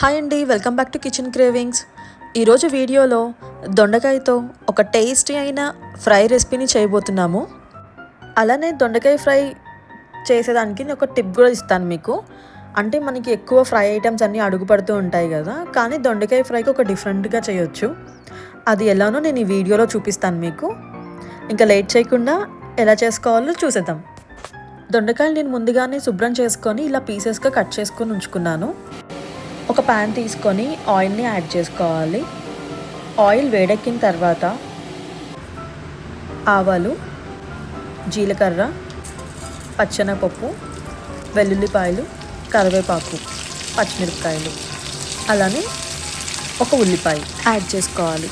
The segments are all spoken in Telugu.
హాయ్ అండి welcome back to kitchen cravings ఈరోజు వీడియోలో దొండకాయతో ఒక టేస్టీ అయిన ఫ్రై రెసిపీని చేయబోతున్నాము. అలానే దొండకాయ ఫ్రై చేసేదానికి నేను ఒక టిప్ కూడా ఇస్తాను మీకు. అంటే మనకి ఎక్కువ ఫ్రై ఐటమ్స్ అన్నీ అడుగుపడుతూ ఉంటాయి కదా కానీ దొండకాయ ఫ్రైకి ఒక డిఫరెంట్గా చేయొచ్చు. అది ఎలానో నేను ఈ వీడియోలో చూపిస్తాను మీకు. ఇంకా లేట్ చేయకుండా ఎలా చేసుకోవాలో చూసేద్దాం. దొండకాయలు నేను ముందుగానే శుభ్రం చేసుకొని ఇలా పీసెస్గా కట్ చేసుకొని ఉంచుకున్నాను. ఒక ప్యాన్ తీసుకొని ఆయిల్ని యాడ్ చేసుకోవాలి. ఆయిల్ వేడెక్కిన తర్వాత ఆవాలు జీలకర్ర పచ్చనపప్పు వెల్లుల్లిపాయలు కరివేపాకు పచ్చిమిరపకాయలు అలానే ఒక ఉల్లిపాయ యాడ్ చేసుకోవాలి.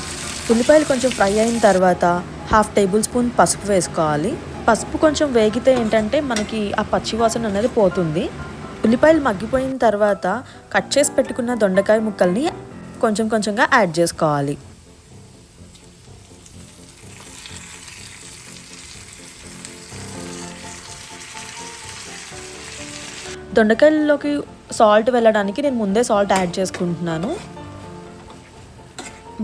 ఉల్లిపాయలు కొంచెం ఫ్రై అయిన తర్వాత హాఫ్ టేబుల్ స్పూన్ పసుపు వేసుకోవాలి. పసుపు కొంచెం వేగితే ఏంటంటే మనకి ఆ పచ్చి వాసన అనేది పోతుంది. ఉల్లిపాయలు మగ్గిపోయిన తర్వాత కట్ చేసి పెట్టుకున్న దొండకాయ ముక్కల్ని కొంచెం కొంచెంగా యాడ్ చేసుకోవాలి. దొండకాయల్లోకి సాల్ట్ వెళ్ళడానికి నేను ముందే సాల్ట్ యాడ్ చేసుకుంటున్నాను.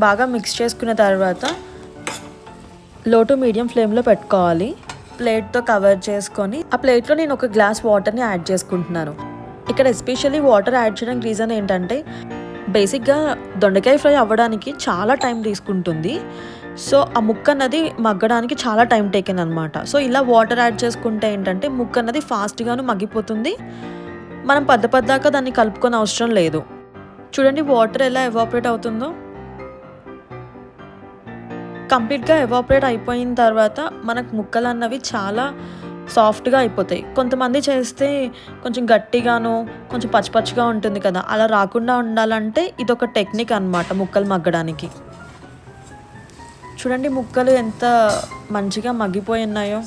బాగా మిక్స్ చేసుకున్న తర్వాత లో టు మీడియం ఫ్లేమ్లో పెట్టుకోవాలి. ప్లేట్తో కవర్ చేసుకొని ఆ ప్లేట్లో నేను ఒక గ్లాస్ వాటర్ని యాడ్ చేసుకుంటున్నాను. ఇక్కడ ఎస్పెషల్లీ వాటర్ యాడ్ చేయడానికి రీజన్ ఏంటంటే బేసిక్గా దొండకాయ ఫ్రై అవ్వడానికి చాలా టైం తీసుకుంటుంది. సో ఆ ముక్క అన్నది మగ్గడానికి చాలా టైం టేకెన్ అనమాట సో ఇలా వాటర్ యాడ్ చేసుకుంటే ఏంటంటే ముక్క అన్నది ఫాస్ట్గాను మగ్గిపోతుంది. మనం పద్ద పద్దాక దాన్ని కలుపుకొని అవసరం లేదు. చూడండి వాటర్ ఎలా ఎవాపరేట్ అవుతుందో. కంప్లీట్గా ఎవాపరేట్ అయిపోయిన తర్వాత మనకు ముక్కలు అన్నవి చాలా సాఫ్ట్గా అయిపోతాయి. కొంతమంది చేస్తే కొంచెం గట్టిగాను కొంచెం పచ్చిపచ్చిగా ఉంటుంది కదా అలా రాకుండా ఉండాలంటే ఇది ఒక టెక్నిక్ అనమాట ముక్కలు మగ్గడానికి. చూడండి ముక్కలు ఎంత మంచిగా మగ్గిపోయి ఉన్నాయో.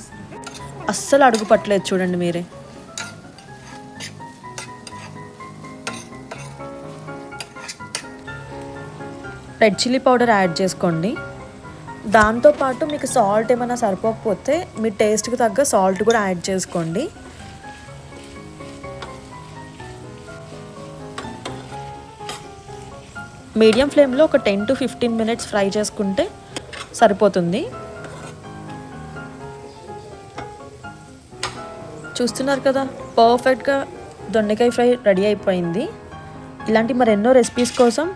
అస్సలు అడుగు పట్టలేదు చూడండి మీరే. రెడ్ చిల్లీ పౌడర్ యాడ్ చేసుకోండి. దాంతోపాటు మీకు సాల్ట్ ఏమైనా సరిపోకపోతే మీ టేస్ట్కి తగ్గ సాల్ట్ కూడా యాడ్ చేసుకోండి. మీడియం ఫ్లేమ్లో ఒక ten to fifteen minutes fry చేసుకుంటే సరిపోతుంది. చూస్తున్నారు కదా పర్ఫెక్ట్గా దొండకాయ ఫ్రై రెడీ అయిపోయింది. ఇలాంటి మరెన్నో రెసిపీస్ కోసం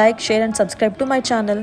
like share and subscribe to my channel.